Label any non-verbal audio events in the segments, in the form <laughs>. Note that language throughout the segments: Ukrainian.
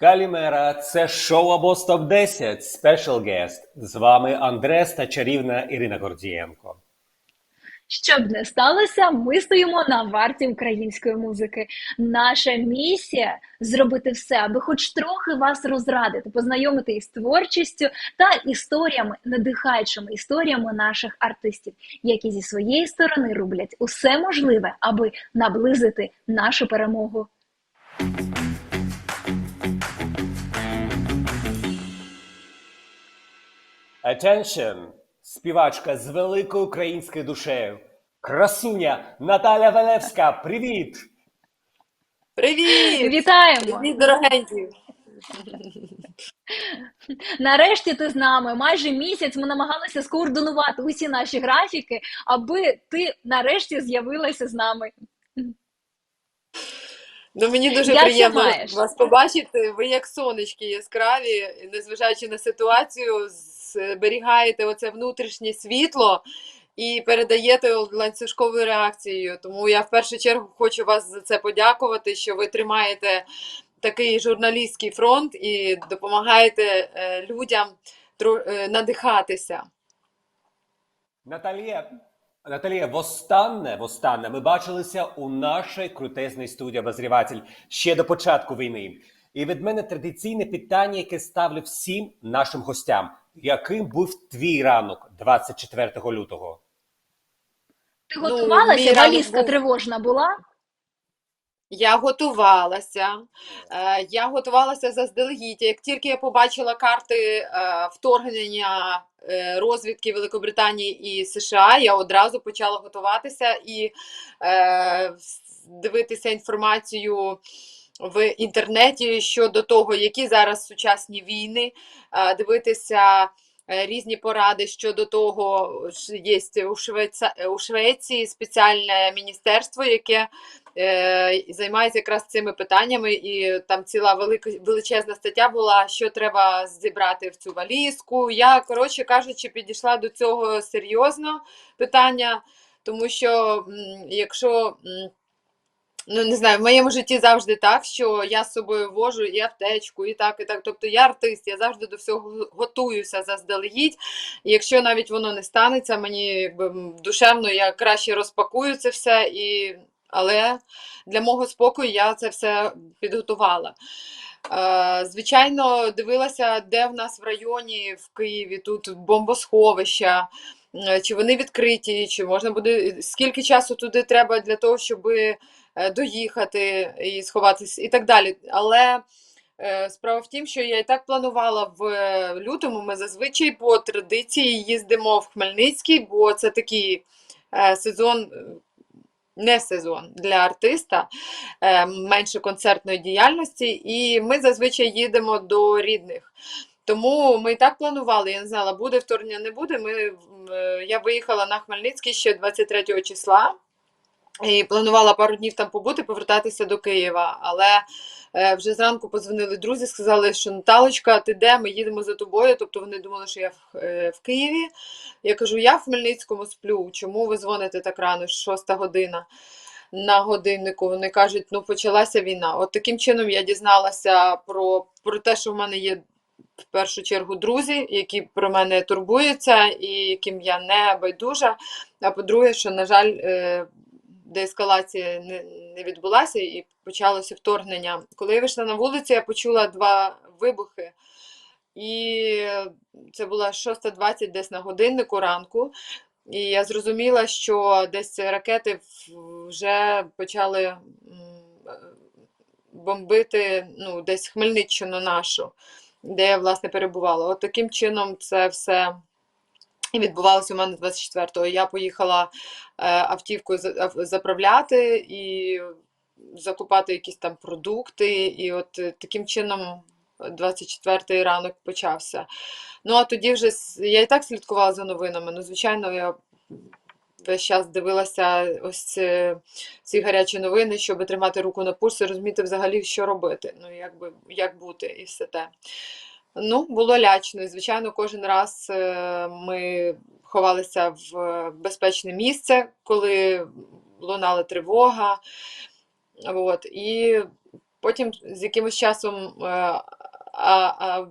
Калімера, це шоу або СТОП 10 Special Guest. З вами Андрес та чарівна Ірина Гордієнко. Щоб не сталося, ми стоїмо на варті української музики. Наша місія зробити все, аби хоч трохи вас розрадити, познайомити із творчістю та історіями, надихаючими історіями наших артистів, які зі своєї сторони роблять усе можливе, аби наблизити нашу перемогу. Attention! Співачка з великою українською душею. Красуня Наталя Велевська. Привіт! Привіт! Вітаємо! Привіт, дорогенькі! <laughs> Нарешті ти з нами. Майже місяць ми намагалися скоординувати усі наші графіки, аби ти нарешті з'явилася з нами. Ну мені дуже Як приємно вас побачити. Ви як сонечки яскраві, незважаючи на ситуацію, зберігаєте оце внутрішнє світло і передаєте ланцюжковою реакцією. Тому я в першу чергу хочу вас за це подякувати, що ви тримаєте такий журналістський фронт і допомагаєте е, людям е, надихатися. Наталія, Наталія, востаннє, востаннє ми бачилися у нашій крутезній студії обозріватель ще до початку війни. І від мене традиційне питання, яке ставлю всім нашим гостям: яким був твій ранок 24 лютого? Ти Ну, готувалася? Валізка був- тривожна була? Я готувалася. Е, Я готувалася заздалегідь. Як тільки я побачила карти е, вторгнення е, розвідки Великобританії і США, я одразу почала готуватися і дивитися інформацію в інтернеті щодо того, які зараз сучасні війни, дивитися. е, Різні поради щодо того, що є у, Швейца... у Швеції спеціальне міністерство, яке е, займається якраз цими питаннями, і там ціла велика величезна стаття була, що треба зібрати в цю валізку. Я, коротше кажучи, підійшла до цього серйозно питання, тому що якщо. Ну, не знаю, в моєму житті завжди так, що я з собою вожу і аптечку, і так, і так. Тобто я артист, я завжди до всього готуюся заздалегідь. І якщо навіть воно не станеться, мені душевно я краще розпакую це все, і... але для мого спокою я це все підготувала. Е, Звичайно, дивилася, де в нас в районі в Києві тут бомбосховища, е, чи вони відкриті, чи можна буде скільки часу туди треба для того, щоб доїхати і сховатися, і так далі. Але е, справа в тім, що я і так планувала в е, лютому. Ми зазвичай по традиції їздимо в Хмельницький, бо це такий е, сезон. е, Не сезон для артиста, е, менше концертної діяльності, і ми зазвичай їдемо до рідних. Тому ми і так планували. Я не знала, буде вторгнення, не буде. Ми, е, я виїхала на Хмельницький ще 23 числа і планувала пару днів там побути, повертатися до Києва. Але е, вже зранку подзвонили друзі, сказали, що Наталочка, ти де? Ми їдемо за тобою. Тобто вони думали, що я в, е, в Києві. Я кажу, я в Хмельницькому сплю. Чому ви дзвоните так рано? Шоста година. На годиннику вони кажуть, ну почалася війна. От таким чином я дізналася про, про те, що в мене є в першу чергу друзі, які про мене турбуються і яким я не байдужа. А по-друге, що, на жаль, е, деескалація не, не відбулася і почалося вторгнення. Коли я вийшла на вулицю, я почула два вибухи. І це була 6.20 десь на годиннику ранку. І я зрозуміла, що десь ракети вже почали бомбити ну, десь Хмельниччину нашу, де я, власне, перебувала. От таким чином це все і відбувалося у мене 24-го. Я поїхала е, автівкою заправляти і закупати якісь там продукти. І от е, таким чином 24-й ранок почався. Ну, а тоді вже я і так слідкувала за новинами. Ну, звичайно, я весь час дивилася ось ці, ці гарячі новини, щоб тримати руку на пульсі, розуміти взагалі, що робити, ну, як, би, як бути і все те. Ну, було лячно. І, звичайно, кожен раз е, ми ховалися в безпечне місце, коли лунала тривога. От. І потім з якимось часом е,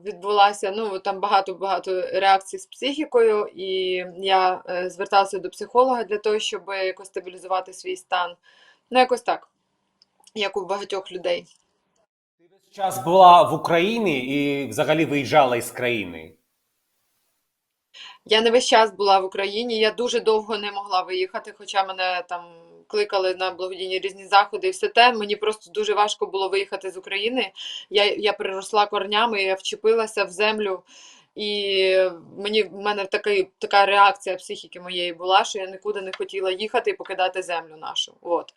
відбулася ну, там багато-багато реакцій з психікою, і я е, зверталася до психолога для того, щоб якось стабілізувати свій стан. Ну, якось так, як у багатьох людей. Час була в Україні і взагалі виїжджала із країни. Я не весь час була в Україні. Я дуже довго не могла виїхати, хоча мене там кликали на благодійні різні заходи і все те. Мені просто дуже важко було виїхати з України. Я, я приросла корнями, я вчепилася в землю. І мені в мене такий, така реакція психіки моєї була, що я нікуди не хотіла їхати і покидати землю нашу. От.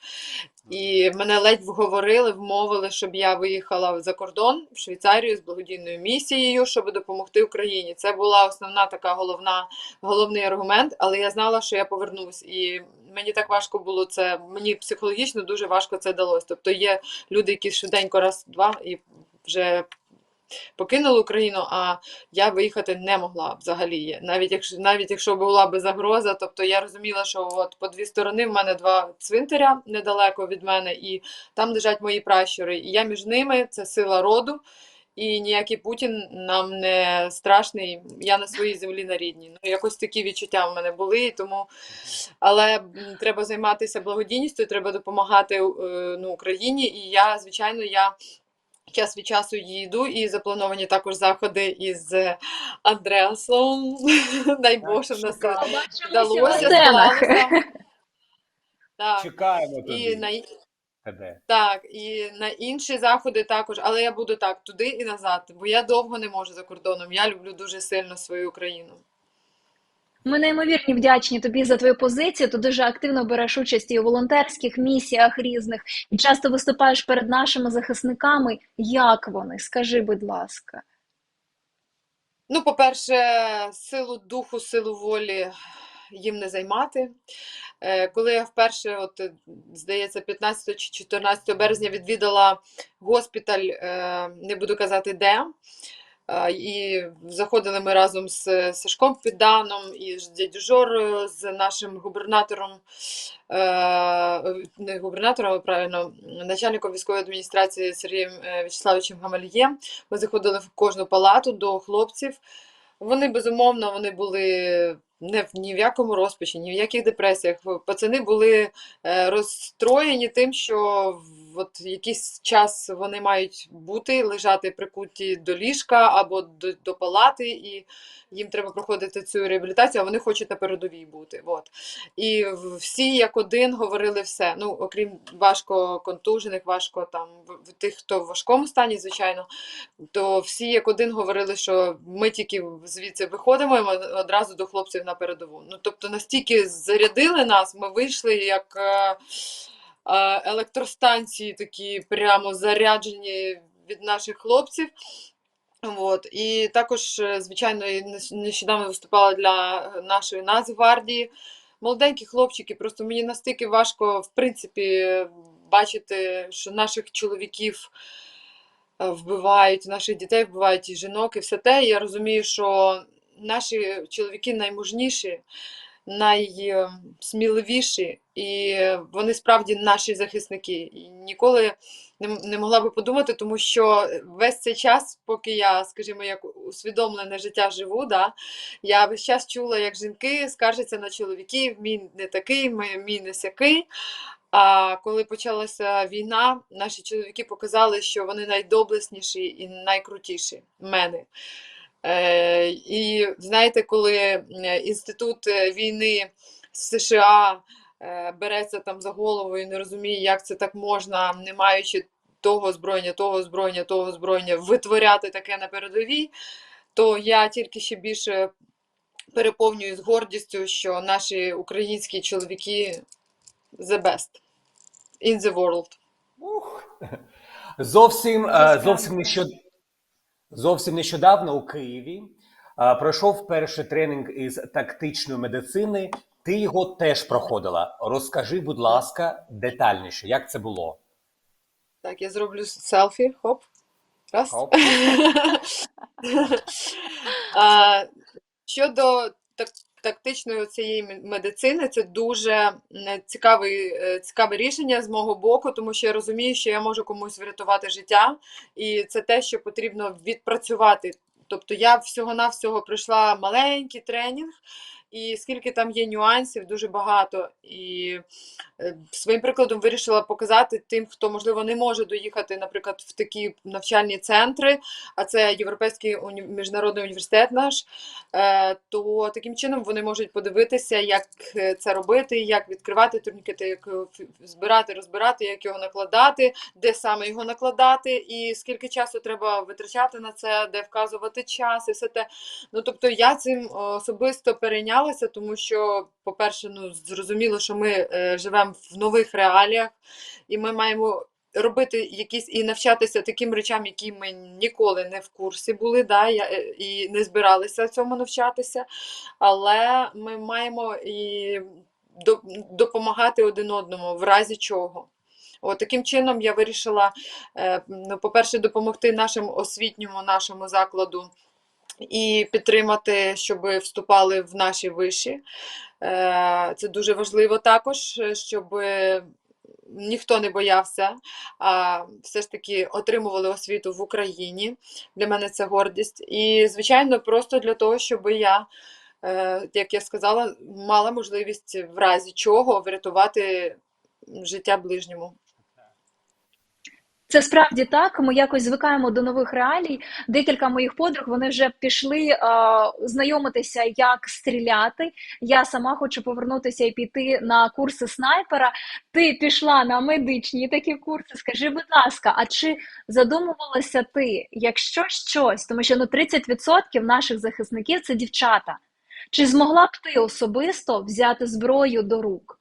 І мене ледь вговорили, вмовили, щоб я виїхала за кордон в Швейцарію з благодійною місією, щоб допомогти Україні. Це була основна така головна, головний аргумент, але я знала, що я повернусь. І мені так важко було це. Мені психологічно дуже важко це далось. Тобто є люди, які швиденько раз-два і вже покинули Україну, а я виїхати не могла взагалі. Навіть якщо навіть якщо була би загроза, тобто я розуміла, що от по дві сторони в мене два цвинтаря недалеко від мене, і там лежать мої пращури. І я між ними це сила роду. І ніякий Путін нам не страшний. Я на своїй землі на рідній. Ну якось такі відчуття в мене були. Тому але треба займатися благодійністю, треба допомагати е, ну, Україні. І я, звичайно, я час від часу їду, і заплановані також заходи із Андреасом. <laughs> Дай Бог, щоб нас вдалося, на сценах. склалося. Так. Чекаємо І на, так, і на інші заходи також, але я буду так, туди і назад, бо я довго не можу за кордоном. Я люблю дуже сильно свою країну. Ми неймовірно вдячні тобі за твою позицію. Ти дуже активно береш участь і у волонтерських місіях різних і часто виступаєш перед нашими захисниками. Як вони? Скажи, будь ласка. Ну, по-перше, силу духу, силу волі їм не займати. Е, Коли я вперше, от, здається, 15 чи 14 березня відвідала госпіталь, е, не буду казати де, і заходили ми разом з Сашком Підданом і з дядю Жорою, з нашим губернатором, е, не губернатором, а правильно, начальником військової адміністрації Сергієм е, Вячеславовичем Гамальєм. Ми заходили в кожну палату до хлопців. Вони, безумовно, вони були не в ні в якому розпачі, ні в яких депресіях. Пацани були е, розстроєні тим, що в- от якийсь час вони мають бути, лежати прикуті до ліжка або до, до палати, і їм треба проходити цю реабілітацію, а вони хочуть на передовій бути. От. І всі як один говорили все. Ну, окрім важко контужених, важко там тих, хто в важкому стані, звичайно, то всі як один говорили, що ми тільки звідси виходимо і ми одразу до хлопців на передову. Ну, тобто настільки зарядили нас, ми вийшли як е, електростанції такі прямо заряджені від наших хлопців. От. І також, е, звичайно, нещодавно виступала для нашої Нацгвардії. Молоденькі хлопчики, просто мені настільки важко, в принципі, бачити, що наших чоловіків е, вбивають, наших дітей вбивають і жінок, і все те. Я розумію, що наші чоловіки наймужніші, найсміливіші, і вони справді наші захисники. І ніколи не, могла би подумати, тому що весь цей час, поки я, скажімо, як усвідомлене життя живу, да, я весь час чула, як жінки скаржаться на чоловіків, мій не такий, мій не сякий. А коли почалася війна, наші чоловіки показали, що вони найдоблесніші і найкрутіші в мене. Е, і знаєте, коли інститут е, війни США е, береться там за голову і не розуміє, як це так можна, не маючи того озброєння, того озброєння, того озброєння, витворяти таке на передовій, то я тільки ще більше переповнюю з гордістю, що наші українські чоловіки the best in the world. Ух. Зовсім, зовсім, нещод... зовсім нещодавно у Києві а, пройшов перший тренінг із тактичної медицини. Ти його теж проходила. Розкажи, будь ласка, детальніше, як це було. Так, я зроблю селфі. Хоп. Раз. Хоп. <laughs> А, Щодо так, тактичної цієї медицини, це дуже цікавий, е, цікаве рішення з мого боку, тому що я розумію, що я можу комусь врятувати життя, і це те, що потрібно відпрацювати. Тобто я всього-навсього пройшла маленький тренінг, і скільки там є нюансів, дуже багато. І е, своїм прикладом вирішила показати тим, хто, можливо, не може доїхати, наприклад, в такі навчальні центри, а це Європейський уні... міжнародний університет наш, е, то таким чином вони можуть подивитися, як е, це робити, як відкривати турнікети, як збирати, розбирати, як його накладати, де саме його накладати, і скільки часу треба витрачати на це, де вказувати час і все те. Ну тобто я цим особисто перейнялася, тому що, по-перше, ну зрозуміло, що ми е, живемо в нових реаліях, і ми маємо робити якісь і навчатися таким речам, які ми ніколи не в курсі були, да, е, і не збиралися цьому навчатися. Але ми маємо і до- допомагати один одному, в разі чого. От таким чином я вирішила, е, ну, по-перше, допомогти нашому освітньому нашому закладу і підтримати, щоб вступали в наші виші. Е, Це дуже важливо також, е, щоб ніхто не боявся, а все ж таки отримували освіту в Україні. Для мене це гордість. І, звичайно, просто для того, щоб я, е, як я сказала, мала можливість в разі чого врятувати життя ближньому. Це справді так. Ми якось звикаємо до нових реалій. Декілька моїх подруг вони вже пішли е, знайомитися, як стріляти. Я сама хочу повернутися і піти на курси снайпера. Ти пішла на медичні такі курси. Скажи, будь ласка, а чи задумувалася ти, якщо щось, тому що ну 30% наших захисників це дівчата. Чи змогла б ти особисто взяти зброю до рук?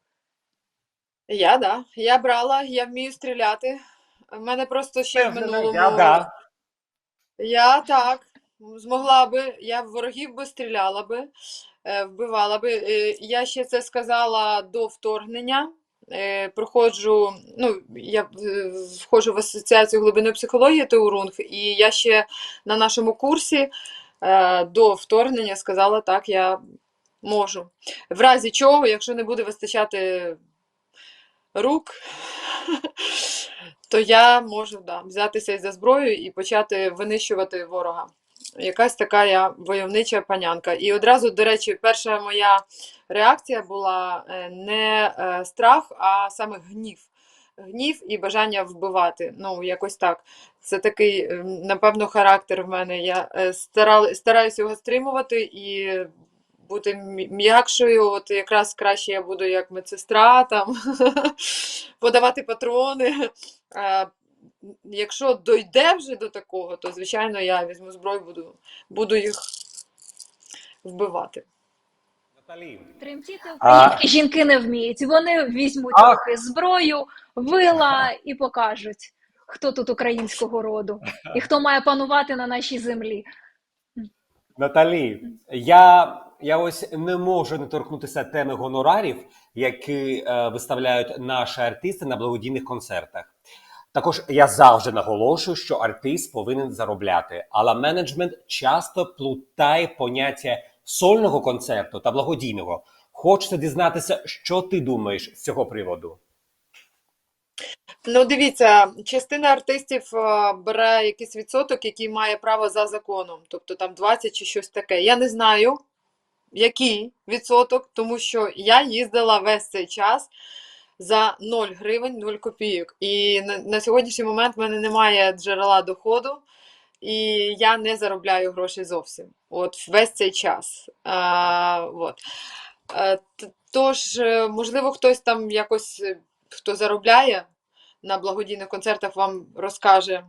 Я, да. Я брала, я вмію стріляти. У мене просто ще в минулому. Я, да. Я так змогла би, я в ворогів би стріляла би, е, вбивала би. Е, Я ще це сказала до вторгнення. Е, Проходжу, ну, я входжу в асоціацію глибинної психології Теурунг, і я ще на нашому курсі до вторгнення сказала, так, я можу. В разі чого, якщо не буде вистачати рук, то я можу да, взятися за зброю і почати винищувати ворога. Якась така я войовнича панянка. І одразу, до речі, перша моя реакція була е, не е, страх, а саме гнів. Гнів і бажання вбивати. Ну, якось так. Це такий, е, напевно, характер в мене. Я е, стараюся його стримувати і бути м'якшою. От якраз краще я буду як медсестра, там, <laughs> подавати патрони. Якщо дойде вже до такого, то звичайно я візьму зброю, буду, буду їх вбивати. Тремтіти А- українські жінки не вміють. Вони візьмуть Ах. трохи зброю, вила і покажуть, хто тут українського роду і хто має панувати на нашій землі. Наталі, я, я ось не можу не торкнутися теми гонорарів, які е, виставляють наші артисти на благодійних концертах. Також я завжди наголошую, що артист повинен заробляти, але менеджмент часто плутає поняття сольного концерту та благодійного. Хочеться дізнатися, що ти думаєш з цього приводу. Ну, дивіться, частина артистів е, бере якийсь відсоток, який має право за законом, тобто там 20 чи щось таке. Я не знаю, який відсоток, тому що я їздила весь цей час за 0 гривень, 0 копійок. І на, на сьогоднішній момент в мене немає джерела доходу, і я не заробляю грошей зовсім. От весь цей час. А, от. Т- Тож, е, можливо, хтось там якось, е, хто заробляє на благодійних концертах, вам розкаже,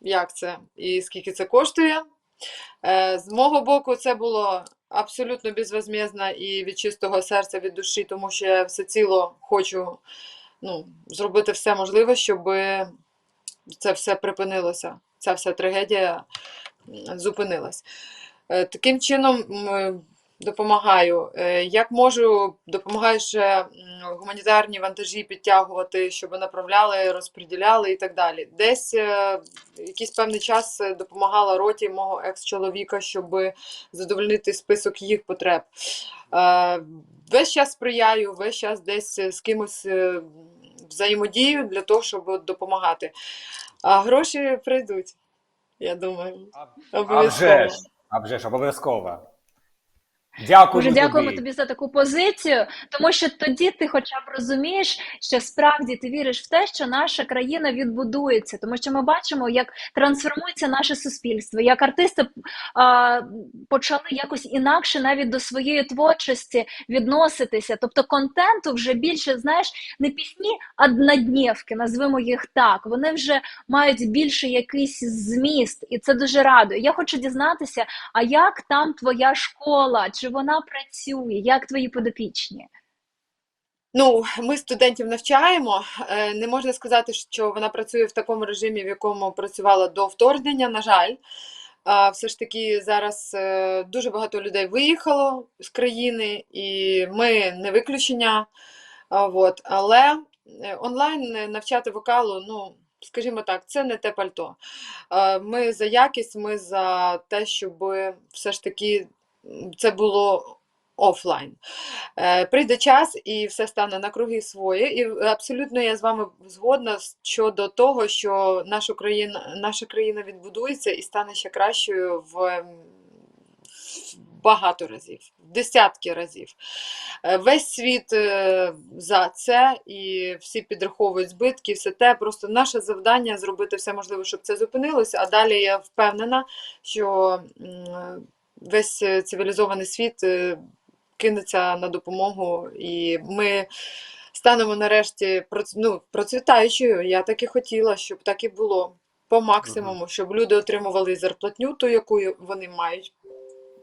як це і скільки це коштує. Е, З мого боку, це було абсолютно безвозмездно і від чистого серця, від душі, тому що я все ціло хочу ну, зробити все можливе, щоб це все припинилося, ця вся трагедія зупинилась. Е, Таким чином, допомагаю. Е, Як можу, допомагаю ще гуманітарні вантажі підтягувати, щоб направляли, розподіляли і так далі. Десь е, якийсь певний час е, допомагала роті мого екс-чоловіка, щоб задовольнити список їх потреб. Весь час сприяю, весь час десь з кимось взаємодію для того, щоб допомагати. А гроші прийдуть, я думаю. Обов'язково. а вже ж, обов'язково. Дякую. Дуже дякуємо тобі за таку позицію, тому що тоді ти хоча б розумієш, що справді ти віриш в те, що наша країна відбудується, тому що ми бачимо, як трансформується наше суспільство, як артисти а, почали якось інакше навіть до своєї творчості відноситися. Тобто контенту вже більше, знаєш, не пісні, а однодневки, назвемо їх так. Вони вже мають більше якийсь зміст, і це дуже радує. Я хочу дізнатися, а як там твоя школа? Чи вона працює? Як твої подопічні? Ну, ми студентів навчаємо. Е, Не можна сказати, що вона працює в такому режимі, в якому працювала до вторгнення. На жаль, все ж таки зараз е, дуже багато людей виїхало з країни, і ми не виключення. А, Вот. Але е, онлайн навчати вокалу, ну, скажімо так, це не те пальто. Ми за якість, ми за те, щоб все ж таки це було офлайн. Е, Прийде час і все стане на круги свої. І абсолютно я з вами згодна щодо того, що наша країна, наша країна відбудується і стане ще кращою в багато разів, десятки разів. Е, Весь світ е, за це, і всі підраховують збитки, все те. Просто наше завдання зробити все можливе, щоб це зупинилося. А далі я впевнена, що весь е, цивілізований світ е, кинеться на допомогу, і ми станемо нарешті ну, процвітаючою. Я так і хотіла, щоб так і було по максимуму, щоб люди отримували зарплатню, ту, яку вони мають.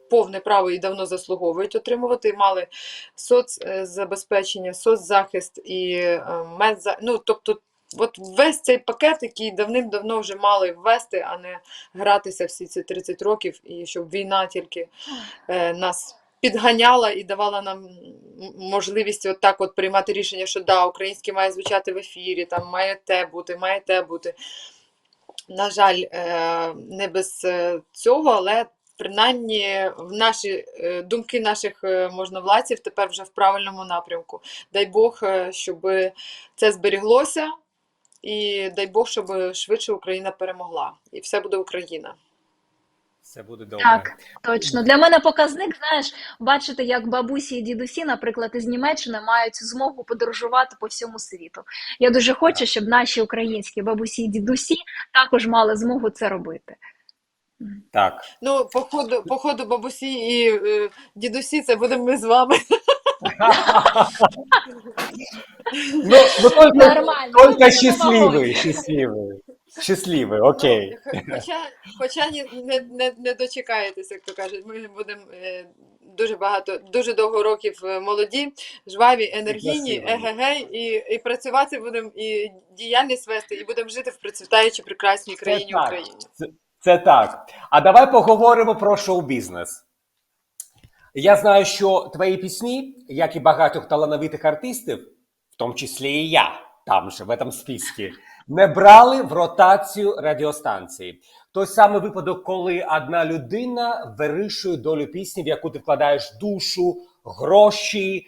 Повне право і давно заслуговують отримувати, мали соцзабезпечення, соцзахист і е, медза... Ну, тобто, от весь цей пакет, який давним-давно вже мали ввести, а не гратися всі ці 30 років, і щоб війна тільки е, нас підганяла і давала нам можливість от от приймати рішення, що да, українське має звучати в ефірі, там має те бути, має те бути. На жаль, е, не без е, цього, але принаймні в наші е, думки наших е, можновладців тепер вже в правильному напрямку. Дай Бог, щоб це зберіглося, і дай Бог, щоб швидше Україна перемогла. І все буде Україна. Все буде добре. Так, точно. Для мене показник, знаєш, бачити, як бабусі і дідусі, наприклад, із Німеччини мають змогу подорожувати по всьому світу. Я дуже хочу, щоб наші українські бабусі і дідусі також мали змогу це робити. Так. Ну, походу, походу бабусі і е, дідусі, це будемо ми з вами. Ну, ну только, Нормально. только счастливый, счастливый. Счастливий, окей. Хоча, хоча ні, не, не, не дочекаєтесь, як то кажуть. Ми будемо е, дуже багато, дуже довго років е, молоді, жваві, енергійні, красиві. егегей, і, і працювати будемо, і діяльність вести, і будемо жити в процвітаючій прекрасній країні так. Україні. Це так. А давай поговоримо про шоу-бізнес. Я знаю, що твої пісні, як і багатьох талановитих артистів, в тому числі і я, там же, в этом списку, не брали в ротацію радіостанції. Той самий випадок, коли одна людина вирішує долю пісні, в яку ти вкладаєш душу, гроші,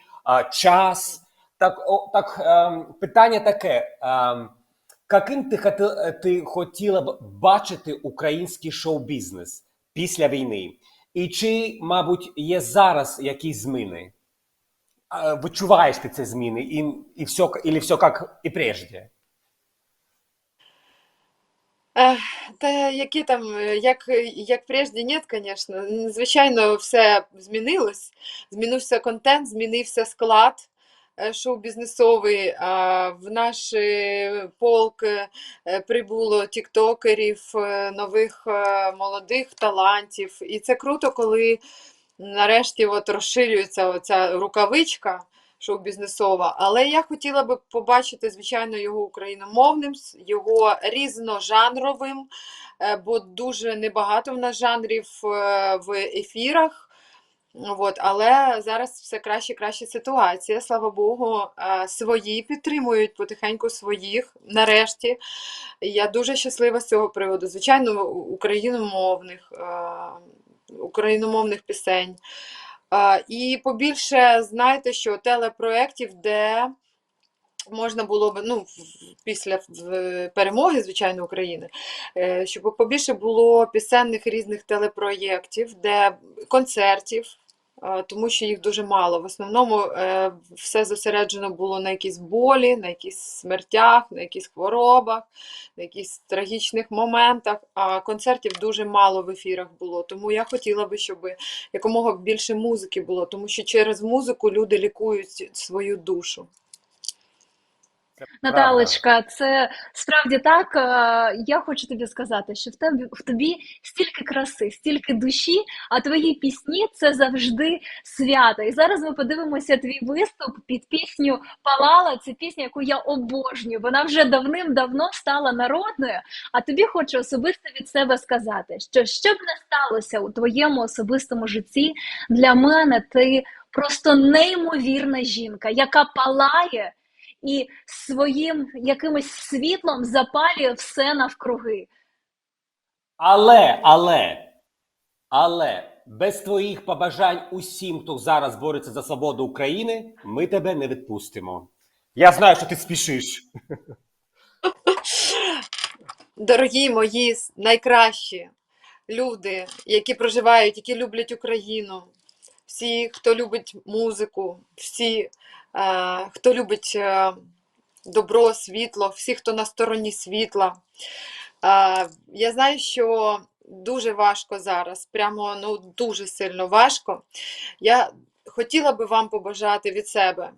час. Так, о, так ем, питання таке. Ем, Каким ти, хоти- ти хотіла б бачити український шоу-бізнес після війни? І чи, мабуть, є зараз якісь зміни? Вичуваєш ти ці зміни, і, і все, і все як і прежде? Та які там, як, як прежде, ні, звісно. Звичайно, все змінилось. Змінився контент, змінився склад шоу-бізнесовий. А В наш е, полк е, прибуло тіктокерів, е, нових е, молодих талантів. І це круто, коли нарешті от розширюється оця рукавичка шоу-бізнесова. Але я хотіла би побачити, звичайно, його україномовним, його різножанровим, е, бо дуже небагато в нас жанрів е, в ефірах. От, але зараз все краще краще ситуація. Слава Богу, е, свої підтримують потихеньку своїх. Нарешті. Я дуже щаслива з цього приводу. Звичайно, україномовних, е, україномовних пісень. Е, І побільше, знаєте, що телепроєктів, де можна було б, ну, після перемоги, звичайно, України, щоб побільше було пісенних різних телепроєктів, де концертів, тому що їх дуже мало. В основному е, все зосереджено було на якійсь болі, на якісь смертях, на якісь хворобах, на якісь трагічних моментах, а концертів дуже мало в ефірах було. Тому я хотіла би, щоб якомога більше музики було, тому що через музику люди лікують свою душу. Наталочка, це справді так. Е, Я хочу тобі сказати, що в тебе в тобі стільки краси, стільки душі, а твої пісні це завжди свято. І зараз ми подивимося твій виступ під пісню Палала. Це пісня, яку я обожнюю. Вона вже давним-давно стала народною. А тобі хочу особисто від себе сказати, що що б не сталося у твоєму особистому житті, для мене ти просто неймовірна жінка, яка палає і своїм якимось світлом запалює все навкруги. Але, але, але без твоїх побажань усім, хто зараз бореться за свободу України, ми тебе не відпустимо. Я знаю, що ти спішиш. <laughs> Дорогі мої найкращі люди, які проживають, які люблять Україну, всі, хто любить музику, всі, хто любить е, добро, світло, всі, хто на стороні світла. Е, я знаю, що дуже важко зараз, прямо ну, дуже сильно важко. Я хотіла би вам побажати від себе,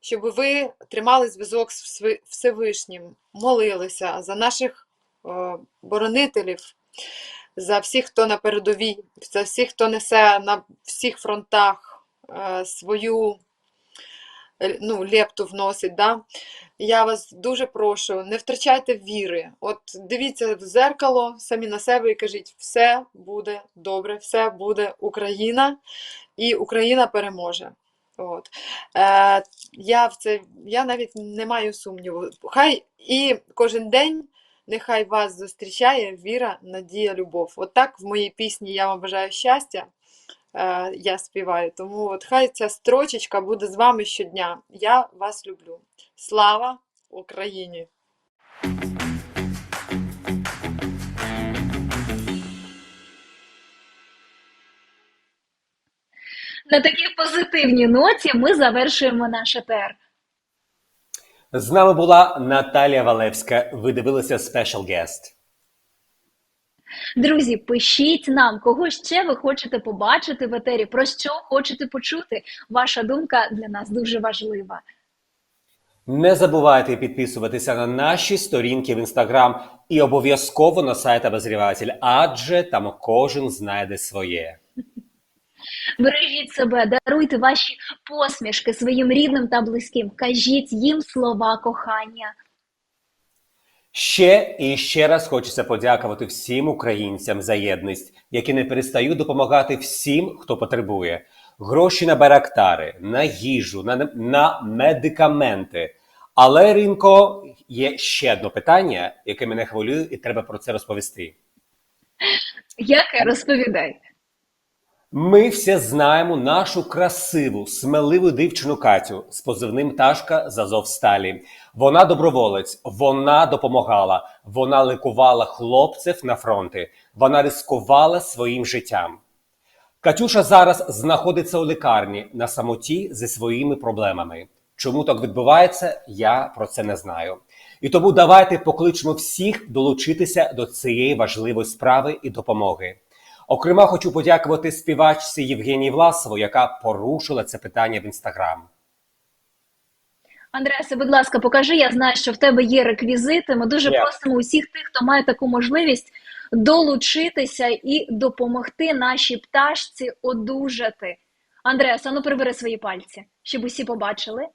щоб ви тримали зв'язок з Всевишнім, молилися за наших е, боронителів, за всіх, хто на передовій, за всіх, хто несе на всіх фронтах е, свою е, ну, лепту вносить. Да? Я вас дуже прошу, не втрачайте віри. От дивіться в зеркало, самі на себе і кажіть, все буде добре, все буде Україна, і Україна переможе. От. Е, я, в це, я навіть не маю сумніву. Хай і кожен день нехай вас зустрічає віра, надія, любов. От так в моїй пісні я вам бажаю щастя. Я співаю. Тому от хай ця строчечка буде з вами щодня. Я вас люблю. Слава Україні! На такій позитивній ноті ми завершуємо наш етер. З нами була Наталія Валевська. Ви дивилися Special Guest. Друзі, пишіть нам, кого ще ви хочете побачити в етері, про що хочете почути. Ваша думка для нас дуже важлива. Не забувайте підписуватися на наші сторінки в інстаграм і обов'язково на сайт Обозріватель, адже там кожен знайде своє. Бережіть себе, даруйте ваші посмішки своїм рідним та близьким. Кажіть їм слова кохання. Ще і ще раз хочеться подякувати всім українцям за єдність, які не перестають допомагати всім, хто потребує. Гроші на барактари, на їжу, на, на медикаменти. Але, Ринко, є ще одне питання, яке мене хвилює, і треба про це розповісти. Яке розповідай? Ми всі знаємо нашу красиву, смеливу дівчину Катю з позивним Ташка з Азовсталі. Вона доброволець, вона допомагала, вона лікувала хлопців на фронті, вона ризикувала своїм життям. Катюша зараз знаходиться у лікарні на самоті зі своїми проблемами. Чому так відбувається, я про це не знаю. І тому давайте покличемо всіх долучитися до цієї важливої справи і допомоги. Окрема хочу подякувати співачці Євгенії Власову, яка порушила це питання в інстаграм. Андреасе, будь ласка, покажи. Я знаю, що в тебе є реквізити. Ми дуже Є. просимо усіх тих, хто має таку можливість, долучитися і допомогти нашій пташці одужати. Андреас, а ну прибери свої пальці, щоб усі побачили.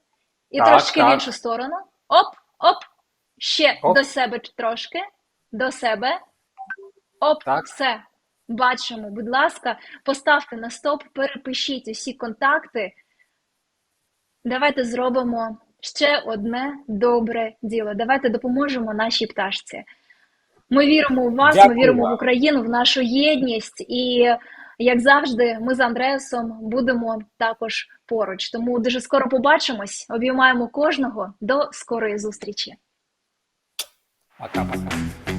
І Так, трошки в іншу сторону. Оп, оп. Ще Оп. до себе трошки. До себе. Оп, Так. все. Бачимо. Будь ласка, поставте на стоп, перепишіть усі контакти. Давайте зробимо ще одне добре діло. Давайте допоможемо нашій пташці. Ми віримо у вас, Дякую ми віримо в Україну, в нашу єдність. І як завжди, ми з Андреасом будемо також поруч. Тому дуже скоро побачимось. Обіймаємо кожного. До скорої зустрічі. Пока-пока.